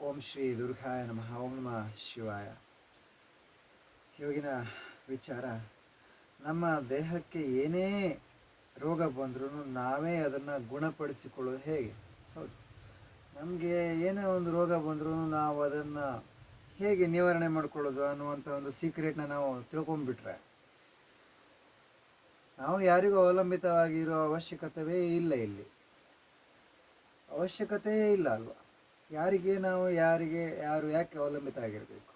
ಓಂ ಶ್ರೀ ದುರ್ಗಾಯ ನಮಃ ಓಂ ನಮಃ ಶಿವಾಯ ಇವಾಗಿನ ವಿಚಾರ ನಮ್ಮ ದೇಹಕ್ಕೆ ಏನೇ ರೋಗ ಬಂದ್ರೂ ನಾವೇ ಅದನ್ನು ಗುಣಪಡಿಸಿಕೊಳ್ಳೋದು ಹೇಗೆ ಹೌದು. ನಮಗೆ ಏನೇ ಒಂದು ರೋಗ ಬಂದರೂ ನಾವು ಅದನ್ನು ಹೇಗೆ ನಿವಾರಣೆ ಮಾಡ್ಕೊಳ್ಳೋದು ಅನ್ನುವಂಥ ಒಂದು ಸೀಕ್ರೆಟ್ನ ನಾವು ತಿಳ್ಕೊಂಡ್ಬಿಟ್ರೆ, ನಾವು ಯಾರಿಗೂ ಅವಲಂಬಿತವಾಗಿರೋ ಅವಶ್ಯಕತೆಯೇ ಇಲ್ಲ ಇಲ್ಲಿ. ಅವಶ್ಯಕತೆಯೇ ಇಲ್ಲ ಅಲ್ವಾ? ಯಾರಿಗೆ ನಾವು, ಯಾರಿಗೆ, ಯಾರು ಯಾಕೆ ಅವಲಂಬಿತ ಆಗಿರಬೇಕು?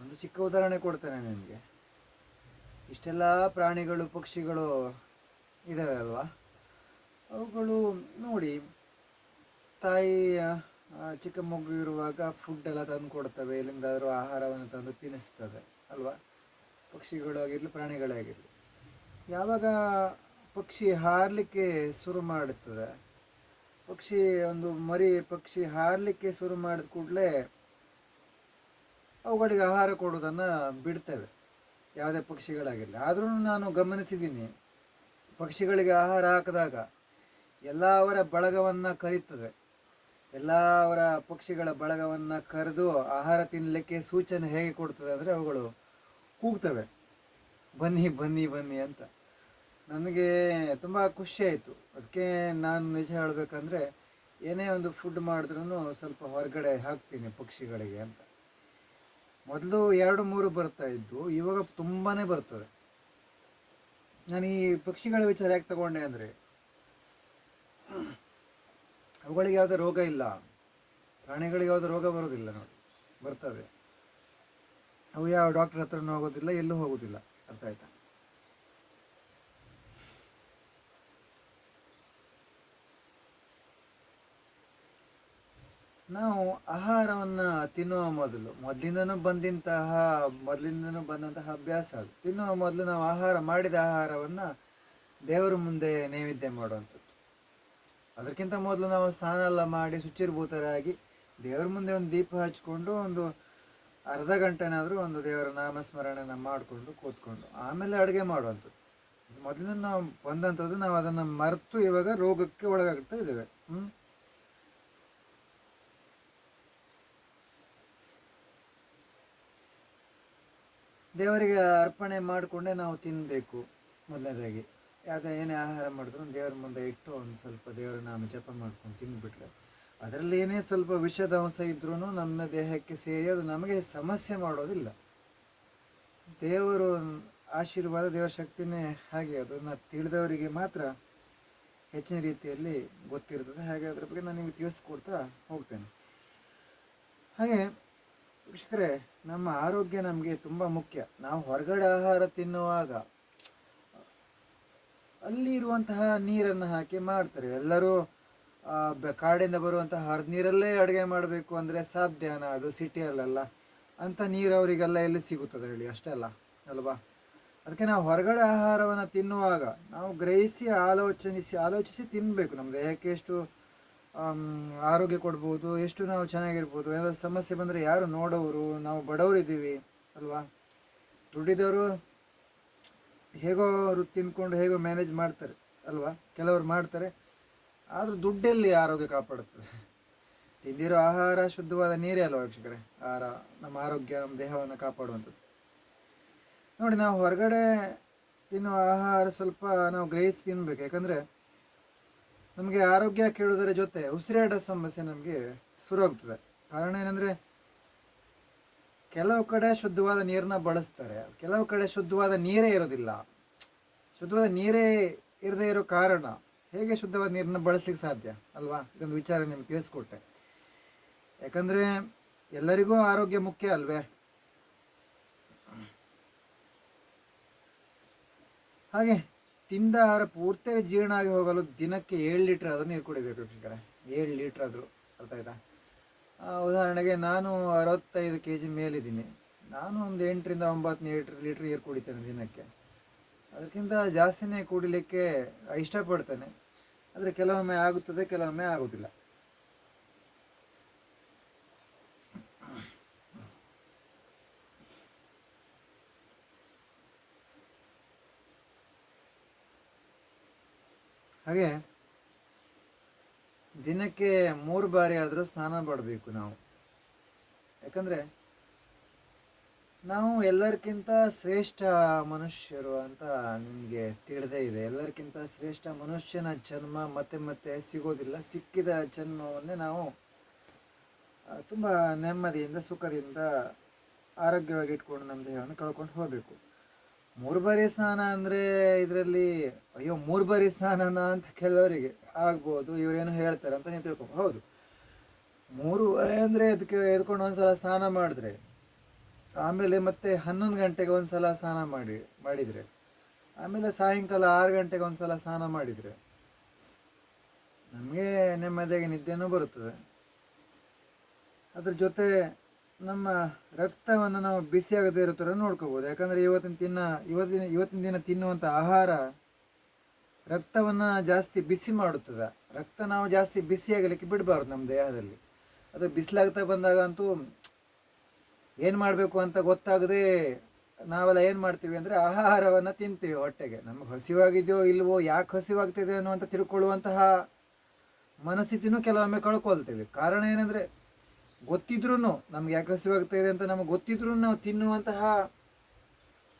ಒಂದು ಚಿಕ್ಕ ಉದಾಹರಣೆ ಕೊಡ್ತೇನೆ ನಿಮಗೆ. ಇಷ್ಟೆಲ್ಲ ಪ್ರಾಣಿಗಳು, ಪಕ್ಷಿಗಳು ಇದ್ದಾವೆ ಅಲ್ವಾ? ಅವುಗಳು ನೋಡಿ ತಾಯಿ ಚಿಕ್ಕ ಮಗು ಇರುವಾಗ ಫುಡ್ ಎಲ್ಲ ತಂದು ಕೊಡ್ತವೆ ಎಲ್ಲಿಂದಾದರೂ ಆಹಾರವನ್ನು ತಂದು ತಿನ್ನಿಸ್ತದೆ ಅಲ್ವಾ? ಪಕ್ಷಿಗಳು ಆಗಿರಲಿ, ಪ್ರಾಣಿಗಳೇ ಆಗಿರಲಿ. ಯಾವಾಗ ಪಕ್ಷಿ ಹಾರಲಿಕ್ಕೆ ಶುರು ಮಾಡುತ್ತದೆ ಪಕ್ಷಿ, ಒಂದು ಮರಿ ಪಕ್ಷಿ ಹಾರಲಿಕ್ಕೆ ಶುರು ಮಾಡಿದ ಕೂಡಲೇ ಅವುಗಳಿಗೆ ಆಹಾರ ಕೊಡೋದನ್ನು ಬಿಡ್ತೇವೆ. ಯಾವುದೇ ಪಕ್ಷಿಗಳಾಗಿರಲಿ. ಆದ್ರೂ ನಾನು ಗಮನಿಸಿದ್ದೀನಿ, ಪಕ್ಷಿಗಳಿಗೆ ಆಹಾರ ಹಾಕಿದಾಗ ಎಲ್ಲ ಅವರ ಬಳಗವನ್ನು ಕರೀತದೆ. ಎಲ್ಲ ಅವರ ಪಕ್ಷಿಗಳ ಬಳಗವನ್ನು ಕರೆದು ಆಹಾರ ತಿನ್ನಲಿಕ್ಕೆ ಸೂಚನೆ ಹೇಗೆ ಕೊಡ್ತದೆ ಅಂದರೆ ಅವುಗಳು ಕೂಗ್ತವೆ. ಬನ್ನಿ ಬನ್ನಿ ಬನ್ನಿ ಅಂತ. ನನಗೆ ತುಂಬ ಖುಷಿ ಆಯಿತು. ಅದಕ್ಕೆ ನಾನು ನಿಜ ಹೇಳಬೇಕಂದ್ರೆ, ಏನೇ ಒಂದು ಫುಡ್ ಮಾಡಿದ್ರೂ ಸ್ವಲ್ಪ ಹೊರಗಡೆ ಹಾಕ್ತೀನಿ ಪಕ್ಷಿಗಳಿಗೆ ಅಂತ. ಮೊದಲು ಎರಡು ಮೂರು ಬರ್ತಾ ಇದ್ದು, ಇವಾಗ ತುಂಬಾ ಬರ್ತದೆ. ನಾನು ಈ ಪಕ್ಷಿಗಳ ವಿಚಾರ ಯಾಕೆ ತಗೊಂಡೆ ಅಂದರೆ, ಅವುಗಳಿಗೆ ಯಾವುದೇ ರೋಗ ಇಲ್ಲ. ಪ್ರಾಣಿಗಳಿಗೆ ಯಾವುದೇ ರೋಗ ಬರೋದಿಲ್ಲ ನೋಡಿ, ಬರ್ತದೆ. ಅವು ಯಾವ ಡಾಕ್ಟರ್ ಹತ್ರನೂ ಹೋಗೋದಿಲ್ಲ, ಎಲ್ಲೂ ಹೋಗೋದಿಲ್ಲ. ಅರ್ಥ ಆಯ್ತಾ? ನಾವು ಆಹಾರವನ್ನು ತಿನ್ನುವ ಮೊದಲು, ಮೊದಲಿಂದನೂ ಬಂದಂತಹ ಮೊದಲಿಂದನೂ ಬಂದಂತಹ ಅಭ್ಯಾಸ ಅದು. ತಿನ್ನುವ ಮೊದಲು ನಾವು ಆಹಾರ, ಮಾಡಿದ ಆಹಾರವನ್ನು ದೇವರ ಮುಂದೆ ನೈವೇದ್ಯ ಮಾಡುವಂಥದ್ದು. ಅದಕ್ಕಿಂತ ಮೊದಲು ನಾವು ಸ್ನಾನ ಎಲ್ಲ ಮಾಡಿ ಶುಚಿರ್ಭೂತರಾಗಿ ದೇವರ ಮುಂದೆ ಒಂದು ದೀಪ ಹಚ್ಕೊಂಡು, ಒಂದು ಅರ್ಧ ಗಂಟೆನಾದರೂ ಒಂದು ದೇವರ ನಾಮಸ್ಮರಣೆನ ಮಾಡಿಕೊಂಡು ಕೂತ್ಕೊಂಡು, ಆಮೇಲೆ ಅಡುಗೆ ಮಾಡುವಂಥದ್ದು. ಮೊದಲಿಂದ ನಾವು ಬಂದಂಥದ್ದು ನಾವು ಅದನ್ನು ಮರೆತು ಇವಾಗ ರೋಗಕ್ಕೆ ಒಳಗಾಗ್ತಾ ಇದ್ದೇವೆ. ಹ್ಞೂ ದೇವರಿಗೆ ಅರ್ಪಣೆ ಮಾಡಿಕೊಂಡೇ ನಾವು ತಿನ್ನಬೇಕು ಮೊದಲನೇದಾಗಿ. ಯಾವುದೇ ಏನೇ ಆಹಾರ ಮಾಡಿದ್ರು ದೇವರ ಮುಂದೆ ಇಟ್ಟು ಒಂದು ಸ್ವಲ್ಪ ದೇವರ ನಾಮ ಜಪ ಮಾಡ್ಕೊಂಡು ತಿಂದುಬಿಟ್ರೆ ಅದರಲ್ಲಿ ಏನೇ ಸ್ವಲ್ಪ ವಿಷದ ಅಂಶ ಇದ್ರೂ ನಮ್ಮ ದೇಹಕ್ಕೆ ಸೇರಿ ಅದು ನಮಗೆ ಸಮಸ್ಯೆ ಮಾಡೋದಿಲ್ಲ. ದೇವರು ಆಶೀರ್ವಾದ, ದೇವರ ಶಕ್ತಿನೇ ಹಾಗೆ ಅದನ್ನು ತಿಳಿದವರಿಗೆ ಮಾತ್ರ ಹೆಚ್ಚಿನ ರೀತಿಯಲ್ಲಿ ಗೊತ್ತಿರ್ತದೆ. ಹಾಗೆ ಅದ್ರ ಬಗ್ಗೆ ನಾನು ನಿಮಗೆ ತಿಳಿಸ್ಕೊಡ್ತಾ ಹೋಗ್ತೇನೆ. ಹಾಗೆ ವೀಕ್ಷಕರೇ, ನಮ್ಮ ಆರೋಗ್ಯ ನಮಗೆ ತುಂಬ ಮುಖ್ಯ. ನಾವು ಹೊರಗಡೆ ಆಹಾರ ತಿನ್ನುವಾಗ ಅಲ್ಲಿ ಇರುವಂತಹ ನೀರನ್ನು ಹಾಕಿ ಮಾಡ್ತಾರೆ. ಎಲ್ಲರೂ ಕಾಡಿಂದ ಬರುವಂತಹ ಹರಿದ ನೀರಲ್ಲೇ ಅಡುಗೆ ಮಾಡಬೇಕು ಅಂದರೆ ಸಾಧ್ಯನಾ? ಅದು ಸಿಟಿಯಲ್ಲೆಲ್ಲ. ಅಂಥ ನೀರು ಅವರಿಗೆಲ್ಲ ಎಲ್ಲಿ ಸಿಗುತ್ತದೆ ಹೇಳಿ? ಅಷ್ಟೇ ಅಲ್ಲ, ಅಲ್ವಾ? ಅದಕ್ಕೆ ನಾವು ಹೊರಗಡೆ ಆಹಾರವನ್ನು ತಿನ್ನುವಾಗ ನಾವು ಗ್ರಹಿಸಿ, ಆಲೋಚನಿಸಿ, ಆಲೋಚಿಸಿ ತಿನ್ನಬೇಕು ನಮ್ಮ ದೇಹಕ್ಕೆ ಎಷ್ಟು ಆರೋಗ್ಯ ಕೊಡ್ಬೋದು, ಎಷ್ಟು ನಾವು ಚೆನ್ನಾಗಿರ್ಬೋದು, ಏನಾದ್ರು ಸಮಸ್ಯೆ ಬಂದರೆ ಯಾರು ನೋಡೋರು, ನಾವು ಬಡವರು ಇದ್ದೀವಿ, ಅಲ್ವಾ? ದುಡಿದವರು ಹೇಗೋ ಅವರು ತಿನ್ಕೊಂಡು ಹೇಗೋ ಮ್ಯಾನೇಜ್ ಮಾಡ್ತಾರೆ, ಅಲ್ವಾ? ಕೆಲವರು ಮಾಡ್ತಾರೆ, ಆದರೂ ದುಡ್ಡೆಲ್ಲಿ ಆರೋಗ್ಯ ಕಾಪಾಡುತ್ತದೆ ತಿಂದಿರೋ ಆಹಾರ ಶುದ್ಧವಾದ ನೀರೇ ಅಲ್ವಾ ವೀಕ್ಷಕರೇ? ಆಹಾರ, ನಮ್ಮ ಆರೋಗ್ಯ, ನಮ್ಮ ದೇಹವನ್ನು ಕಾಪಾಡುವಂಥದ್ದು. ನೋಡಿ, ನಾವು ಹೊರಗಡೆ ತಿನ್ನುವ ಆಹಾರ ಸ್ವಲ್ಪ ನಾವು ಗ್ರಹಿಸಿ ತಿನ್ಬೇಕು. ಯಾಕಂದರೆ ನಮಗೆ ಆರೋಗ್ಯ ಕೇಳುವುದರ ಜೊತೆ ಉಸಿರಾಟ ಸಮಸ್ಯೆ ನಮಗೆ ಶುರುವಾಗ್ತದೆ ಕಾರಣ ಏನಂದರೆ, ಕೆಲವು ಕಡೆ ಶುದ್ಧವಾದ ನೀರನ್ನ ಬಳಸ್ತಾರೆ. ಕೆಲವು ಕಡೆ ಶುದ್ಧವಾದ ನೀರೇ ಇರೋದಿಲ್ಲ. ಶುದ್ಧವಾದ ನೀರೇ ಇರದೇ ಇರೋ ಕಾರಣ ಹೇಗೆ ಶುದ್ಧವಾದ ನೀರನ್ನ ಬಳಸ್ಲಿಕ್ಕೆ ಸಾಧ್ಯ? ಅಲ್ವಾ? ಇದೊಂದು ವಿಚಾರ ನಿಮ್ಗೆ ತಿಳಿಸ್ಕೊಟ್ಟೆ. ಯಾಕಂದರೆ, ಎಲ್ಲರಿಗೂ ಆರೋಗ್ಯ ಮುಖ್ಯ ಅಲ್ವೇ? ಹಾಗೆ ತಿಂದ ಆಹಾರ ಪೂರ್ತಿಯಾಗಿ ಜೀರ್ಣ ಆಗಿ ಹೋಗಲು ದಿನಕ್ಕೆ ಏಳು ಲೀಟ್ರ್ ಆದರೂ ನೀರು ಕುಡಿಬೇಕು ವೀಕ್ಷಕರೇ. ಏಳು ಲೀಟ್ರ್ ಆದರೂ, ಅರ್ಥ ಆಯ್ತಾ? ಉದಾಹರಣೆಗೆ ನಾನು ಅರವತ್ತೈದು ಕೆ ಜಿ ಮೇಲಿದ್ದೀನಿ. ನಾನು ಒಂದು ಎಂಟರಿಂದ ಒಂಬತ್ತು ಲೀಟ್ರ್ ಲೀಟ್ರ್ ನೀರು ಕುಡಿತೇನೆ ದಿನಕ್ಕೆ. ಅದಕ್ಕಿಂತ ಜಾಸ್ತಿನೇ ಕುಡಿಲಿಕ್ಕೆ ಇಷ್ಟಪಡ್ತೇನೆ. ಆದರೆ ಕೆಲವೊಮ್ಮೆ ಆಗುತ್ತದೆ, ಕೆಲವೊಮ್ಮೆ ಆಗುವುದಿಲ್ಲ. ಹಾಗೆ ದಿನಕ್ಕೆ ಮೂರು ಬಾರಿ ಆದರೂ ಸ್ನಾನ ಮಾಡಬೇಕು ನಾವು. ಯಾಕಂದರೆ ನಾವು ಎಲ್ಲರಿಗಿಂತ ಶ್ರೇಷ್ಠ ಮನುಷ್ಯರು ಅಂತ ನಿಮಗೆ ತಿಳಿದೇ ಇದೆ. ಎಲ್ಲರಿಗಿಂತ ಶ್ರೇಷ್ಠ ಮನುಷ್ಯನ ಜನ್ಮ ಮತ್ತೆ ಮತ್ತೆ ಸಿಗೋದಿಲ್ಲ. ಸಿಕ್ಕಿದ ಜನ್ಮವನ್ನೇ ನಾವು ತುಂಬ ನೆಮ್ಮದಿಯಿಂದ, ಸುಖದಿಂದ, ಆರೋಗ್ಯವಾಗಿ ಇಟ್ಕೊಂಡು ನಮ್ಮ ದೇಹವನ್ನು ಕಳ್ಕೊಂಡು ಹೋಗಬೇಕು. ಮೂರು ಬಾರಿ ಸ್ನಾನ ಅಂದರೆ ಇದರಲ್ಲಿ, ಅಯ್ಯೋ ಮೂರು ಬಾರಿ ಸ್ನಾನನ ಅಂತ ಕೆಲವರಿಗೆ ಆಗ್ಬೋದು, ಇವರೇನು ಹೇಳ್ತಾರೆ ಅಂತ ನೀವು ತಿಳ್ಕೊ, ಹೌದು. ಮೂರು ಬಾರಿ ಅಂದರೆ ಅದಕ್ಕೆ ಎದ್ಕೊಂಡು ಒಂದ್ಸಲ ಸ್ನಾನ ಮಾಡಿದ್ರೆ, ಆಮೇಲೆ ಮತ್ತೆ ಹನ್ನೊಂದು ಗಂಟೆಗೆ ಒಂದ್ಸಲ ಸ್ನಾನ ಮಾಡಿ, ಮಾಡಿದರೆ, ಆಮೇಲೆ ಸಾಯಂಕಾಲ ಆರು ಗಂಟೆಗೆ ಒಂದ್ಸಲ ಸ್ನಾನ ಮಾಡಿದರೆ, ನಮಗೆ ನೆಮ್ಮದಿಯಾಗಿ ನಿದ್ದೆನೂ ಬರುತ್ತದೆ. ಅದ್ರ ಜೊತೆ ನಮ್ಮ ರಕ್ತವನ್ನು ನಾವು ಬಿಸಿಯಾಗದೇ ಇರೋ ಥರ ನೋಡ್ಕೋಬೋದು. ಯಾಕಂದರೆ ಇವತ್ತಿನ ತಿನ್ನ, ಇವತ್ತಿನ ಇವತ್ತಿನ ದಿನ ತಿನ್ನುವಂಥ ಆಹಾರ ರಕ್ತವನ್ನು ಜಾಸ್ತಿ ಬಿಸಿ ಮಾಡುತ್ತದೆ. ರಕ್ತ ನಾವು ಜಾಸ್ತಿ ಬಿಸಿಯಾಗಲಿಕ್ಕೆ ಬಿಡಬಾರ್ದು ನಮ್ಮ ದೇಹದಲ್ಲಿ. ಅದು ಬಿಸಿಲಾಗ್ತಾ ಬಂದಾಗ ಅಂತೂ ಏನು ಮಾಡಬೇಕು ಅಂತ ಗೊತ್ತಾಗದೆ ನಾವೆಲ್ಲ ಏನು ಮಾಡ್ತೀವಿ ಅಂದರೆ ಆಹಾರವನ್ನು ತಿಂತೀವಿ ಹೊಟ್ಟೆಗೆ. ನಮಗೆ ಹಸಿವಾಗಿದೆಯೋ ಇಲ್ವೋ, ಯಾಕೆ ಹಸಿವಾಗ್ತಿದೆ ಅನ್ನುವಂಥ ತಿಳ್ಕೊಳ್ಳುವಂತಹ ಮನಸ್ಥಿತಿನೂ ಕೆಲವೊಮ್ಮೆ ಕಳ್ಕೊಳ್ತೀವಿ. ಕಾರಣ ಏನಂದರೆ ಗೊತ್ತಿದ್ರೂ ನಮ್ಗೆ ಯಾಕೆ ಹಸಿವಾಗ್ತಾ ಇದೆ ಅಂತ ನಮಗೆ ಗೊತ್ತಿದ್ರೂ ನಾವು ತಿನ್ನುವಂತಹ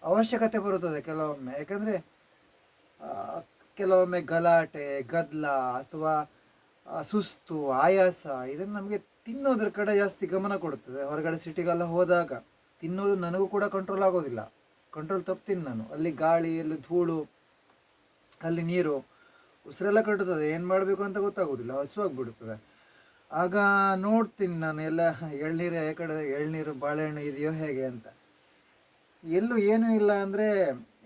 ಅವಶ್ಯಕತೆ ಬರುತ್ತದೆ ಕೆಲವೊಮ್ಮೆ. ಯಾಕಂದ್ರೆ ಕೆಲವೊಮ್ಮೆ ಗಲಾಟೆ ಗದ್ದಲ ಅಥವಾ ಸುಸ್ತು, ಆಯಾಸ ಇದನ್ನು ನಮಗೆ ತಿನ್ನೋದ್ರ ಕಡೆ ಜಾಸ್ತಿ ಗಮನ ಕೊಡುತ್ತದೆ. ಹೊರಗಡೆ ಸಿಟಿಗೆಲ್ಲ ಹೋದಾಗ ತಿನ್ನೋದು ನನಗೂ ಕೂಡ ಕಂಟ್ರೋಲ್ ಆಗೋದಿಲ್ಲ. ಕಂಟ್ರೋಲ್ ತಪ್ತೀನಿ ನಾನು. ಅಲ್ಲಿ ಗಾಳಿ, ಅಲ್ಲಿ ಧೂಳು, ಅಲ್ಲಿ ನೀರು ಉಸಿರೆಲ್ಲ ಕಟ್ಟುತ್ತದೆ. ಏನು ಮಾಡಬೇಕು ಅಂತ ಗೊತ್ತಾಗೋದಿಲ್ಲ. ಹಸುವಾಗ್ಬಿಡುತ್ತದೆ ಆಗ ನೋಡ್ತೀನಿ ನಾನು ಎಲ್ಲ, ಎಳ್ನೀರು ಯಾವ ಕಡೆ, ಎಳ್ನೀರು, ಬಾಳೆಹಣ್ಣು ಇದೆಯೋ ಹೇಗೆ ಅಂತ. ಎಲ್ಲೂ ಏನೂ ಇಲ್ಲ ಅಂದರೆ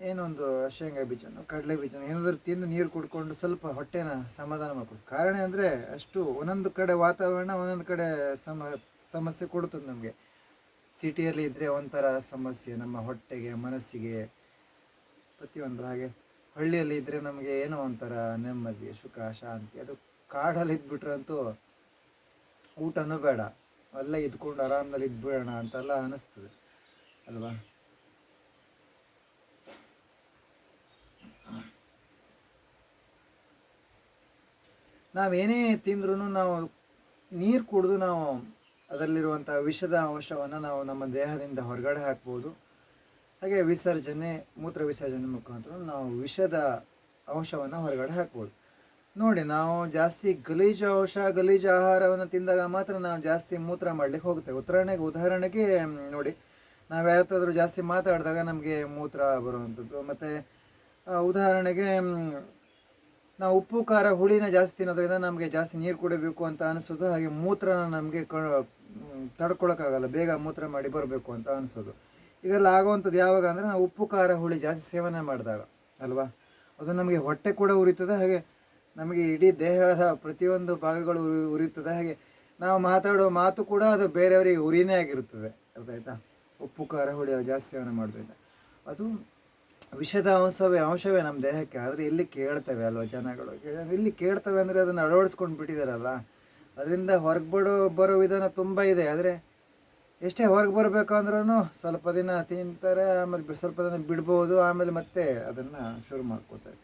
ಏನೊಂದು ಶೇಂಗಾ ಬೀಜನೋ, ಕಡಲೆ ಬೀಜನೋ, ಏನಾದರೂ ತಿಂದು ನೀರು ಕುಡ್ಕೊಂಡು ಸ್ವಲ್ಪ ಹೊಟ್ಟೆನ ಸಮಾಧಾನ ಮಾಡ್ಕೊಡ್ತು ಕಾರಣ ಅಂದರೆ ಅಷ್ಟು ಒಂದೊಂದು ಕಡೆ ವಾತಾವರಣ, ಒಂದೊಂದು ಕಡೆ ಸಮ, ಸಮಸ್ಯೆ ಕೊಡ್ತದೆ ನಮಗೆ. ಸಿಟಿಯಲ್ಲಿ ಇದ್ದರೆ ಒಂಥರ ಸಮಸ್ಯೆ, ನಮ್ಮ ಹೊಟ್ಟೆಗೆ, ಮನಸ್ಸಿಗೆ, ಪ್ರತಿಯೊಂದು ಹಾಗೆ. ಹಳ್ಳಿಯಲ್ಲಿ ಇದ್ದರೆ ನಮಗೆ ಏನೋ ಒಂಥರ ನೆಮ್ಮದಿ, ಸುಖ, ಶಾಂತಿ, ಅದು ಕಾಡಲ್ಲಿ ಇದ್ಬಿಟ್ರೆ ಅಂತೂ ಊಟನೂ ಬೇಡ. ಅಲ್ಲೇ ಇದ್ಕೊಂಡು ಆರಾಮದಲ್ಲಿ ಇದ್ಬಿಡೋಣ ಅಂತೆಲ್ಲ ಅನಿಸ್ತದೆ. ಅಲ್ವಾ? ನಾವೇನೇ ತಿಂದ್ರೂ ನಾವು ನೀರು ಕುಡಿದು ನಾವು ಅದರಲ್ಲಿರುವಂಥ ವಿಷದ ಅಂಶವನ್ನು ನಾವು ನಮ್ಮ ದೇಹದಿಂದ ಹೊರಗಡೆ ಹಾಕ್ಬೋದು. ಹಾಗೆ ವಿಸರ್ಜನೆ, ಮೂತ್ರ ವಿಸರ್ಜನೆ ಮುಖಾಂತರ ನಾವು ವಿಷದ ಅಂಶವನ್ನು ಹೊರಗಡೆ ಹಾಕ್ಬೋದು. ನೋಡಿ, ನಾವು ಜಾಸ್ತಿ ಗಲೀಜು ಅಂಶ, ಗಲೀಜು ಆಹಾರವನ್ನು ತಿಂದಾಗ ಮಾತ್ರ ನಾವು ಜಾಸ್ತಿ ಮೂತ್ರ ಮಾಡ್ಲಿಕ್ಕೆ ಹೋಗ್ತೇವೆ ಉದಾಹರಣೆಗೆ ಉದಾಹರಣೆಗೆ ನೋಡಿ, ನಾವು ಯಾರತ್ತಾದ್ರೂ ಜಾಸ್ತಿ ಮಾತಾಡಿದಾಗ ನಮಗೆ ಮೂತ್ರ ಬರುವಂಥದ್ದು. ಮತ್ತು ಉದಾಹರಣೆಗೆ ನಾವು ಉಪ್ಪು, ಖಾರ, ಹುಳಿನ ಜಾಸ್ತಿ ತಿನ್ನೋದ್ರಿಂದ ನಮಗೆ ಜಾಸ್ತಿ ನೀರು ಕುಡಿಬೇಕು ಅಂತ ಅನಿಸೋದು, ಹಾಗೆ ಮೂತ್ರನ ನಮಗೆ ಕ ತಡ್ಕೊಳಕ್ಕಾಗಲ್ಲ. ಬೇಗ ಮೂತ್ರ ಮಾಡಿ ಬರಬೇಕು ಅಂತ ಅನಿಸೋದು. ಇದೆಲ್ಲ ಆಗುವಂಥದ್ದು ಯಾವಾಗ ಅಂದರೆ ನಾವು ಉಪ್ಪು, ಖಾರ, ಹುಳಿ ಜಾಸ್ತಿ ಸೇವನೆ ಮಾಡಿದಾಗ, ಅಲ್ವಾ? ಅದು ನಮಗೆ ಹೊಟ್ಟೆ ಕೂಡ ಉರಿತದೆ, ಹಾಗೆ ನಮಗೆ ಇಡೀ ದೇಹದ ಪ್ರತಿಯೊಂದು ಭಾಗಗಳು ಉರಿ ಉರಿಯುತ್ತದೆ. ಹಾಗೆ ನಾವು ಮಾತಾಡೋ ಮಾತು ಕೂಡ ಅದು ಬೇರೆಯವರಿಗೆ ಉರಿನೇ ಆಗಿರುತ್ತದೆ. ಅರ್ಥಾಯ್ತಾ ಉಪ್ಪು, ಖಾರ, ಹುಳಿ ಜಾಸ್ತಿ ಸೇವನೆ ಮಾಡೋದ್ರಿಂದ. ಅದು ವಿಷದ ಅಂಶವೇ ಅಂಶವೇ ನಮ್ಮ ದೇಹಕ್ಕೆ. ಆದರೆ ಇಲ್ಲಿ ಕೇಳ್ತವೆ ಅಲ್ವಾ ಜನಗಳು? ಇಲ್ಲಿ ಕೇಳ್ತವೆ ಅಂದರೆ ಅದನ್ನು ಅಳವಡಿಸ್ಕೊಂಡು ಬಿಟ್ಟಿದ್ದಾರಲ್ಲ ಅದರಿಂದ ಹೊರಗೆ ಬಿಡೋ ಬರೋ ವಿಧಾನ ತುಂಬ ಇದೆ. ಆದರೆ ಎಷ್ಟೇ ಹೊರಗೆ ಬರಬೇಕು ಅಂದ್ರೂ ಸ್ವಲ್ಪ ದಿನ ತಿಂತಾರೆ, ಆಮೇಲೆ ಸ್ವಲ್ಪ ದಿನ ಬಿಡ್ಬೋದು, ಆಮೇಲೆ ಮತ್ತೆ ಅದನ್ನು ಶುರು ಮಾಡ್ಕೋತಾರೆ.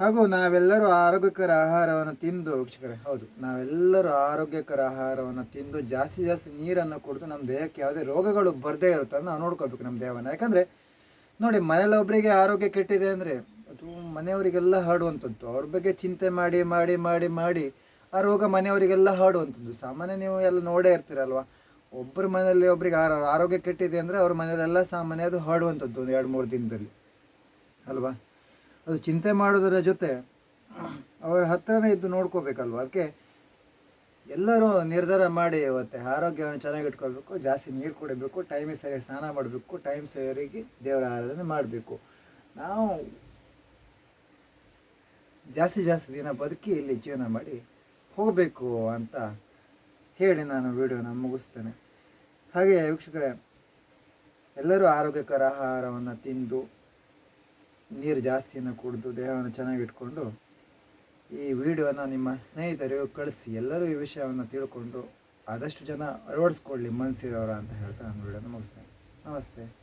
ಹಾಗೂ ನಾವೆಲ್ಲರೂ ಆರೋಗ್ಯಕರ ಆಹಾರವನ್ನು ತಿಂದು, ವೀಕ್ಷಕರೇ, ಹೌದು, ನಾವೆಲ್ಲರೂ ಆರೋಗ್ಯಕರ ಆಹಾರವನ್ನು ತಿಂದು, ಜಾಸ್ತಿ ಜಾಸ್ತಿ ನೀರನ್ನು ಕುಡಿದು ನಮ್ಮ ದೇಹಕ್ಕೆ ಯಾವುದೇ ರೋಗಗಳು ಬರದೇ ಇರುತ್ತೆ ನಾವು ನೋಡ್ಕೋಬೇಕು ನಮ್ಮ ದೇಹವನ್ನು. ಯಾಕಂದರೆ, ನೋಡಿ ಮನೇಲಿ ಒಬ್ಬರಿಗೆ ಆರೋಗ್ಯ ಕೆಟ್ಟಿದೆ ಅಂದರೆ ಅದು ಮನೆಯವರಿಗೆಲ್ಲ ಹಾಡುವಂಥದ್ದು. ಅವ್ರ ಬಗ್ಗೆ ಚಿಂತೆ ಮಾಡಿ ಮಾಡಿ ಮಾಡಿ ಮಾಡಿ ಆ ರೋಗ ಮನೆಯವರಿಗೆಲ್ಲ ಹಾಡುವಂಥದ್ದು. ಸಾಮಾನ್ಯ ನೀವು ಎಲ್ಲ ನೋಡೇ ಇರ್ತೀರಲ್ವ? ಒಬ್ಬರ ಮನೆಯಲ್ಲಿ ಒಬ್ಬರಿಗೆ ಆರೋ- ಆರೋಗ್ಯ ಕೆಟ್ಟಿದೆ ಅಂದರೆ ಅವ್ರ ಮನೆಯಲ್ಲೆಲ್ಲ ಸಾಮಾನ್ಯ ಅದು ಹಾಡುವಂಥದ್ದು ಒಂದು ಎರಡು ಮೂರು ದಿನದಲ್ಲಿ. ಅಲ್ವಾ? ಅದು ಚಿಂತೆ ಮಾಡೋದರ ಜೊತೆ ಅವರ ಹತ್ರನೇ ಇದ್ದು ನೋಡ್ಕೋಬೇಕಲ್ವ? ಅದಕ್ಕೆ ಎಲ್ಲರೂ ನಿರ್ಧಾರ ಮಾಡಿ ಇವತ್ತೆ ಆರೋಗ್ಯವನ್ನು ಚೆನ್ನಾಗಿ ಇಟ್ಕೊಳ್ಬೇಕು, ಜಾಸ್ತಿ ನೀರು ಕುಡಿಬೇಕು ಟೈಮಿಗೆ ಸರಿಯಾಗಿ ಸ್ನಾನ ಮಾಡಬೇಕು ಟೈಮ್ ಸರಿಯಾಗಿ ದೇವರ ಆರಾಧನೆ ಮಾಡಬೇಕು. ನಾವು ಜಾಸ್ತಿ ಜಾಸ್ತಿ ದಿನ ಬದುಕಿ ಇಲ್ಲಿ ಜೀವನ ಮಾಡಿ ಹೋಗಬೇಕು ಅಂತ ಹೇಳಿ ನಾನು ವಿಡಿಯೋನ ಮುಗಿಸ್ತೇನೆ. ಹಾಗೆ ವೀಕ್ಷಕರೇ, ಎಲ್ಲರೂ ಆರೋಗ್ಯಕರ ಆಹಾರವನ್ನು ತಿಂದು ನೀರು ಜಾಸ್ತಿಯನ್ನು ಕುಡಿದು ದೇಹವನ್ನು ಚೆನ್ನಾಗಿಟ್ಕೊಂಡು ಈ ವಿಡಿಯೋನ ನಿಮ್ಮ ಸ್ನೇಹಿತರಿಗೂ ಕಳಿಸಿ, ಎಲ್ಲರೂ ಈ ವಿಷಯವನ್ನು ತಿಳ್ಕೊಂಡು ಆದಷ್ಟು ಜನ ಅಳವಡಿಸ್ಕೊಳ್ಳಿ ಮನಸ್ಸಿರೋರ ಅಂತ ಹೇಳ್ತಾ ನಾನು ವಿಡಿಯೋನ ಮುಗಿಸ್ತೇನೆ. ನಮಸ್ತೆ.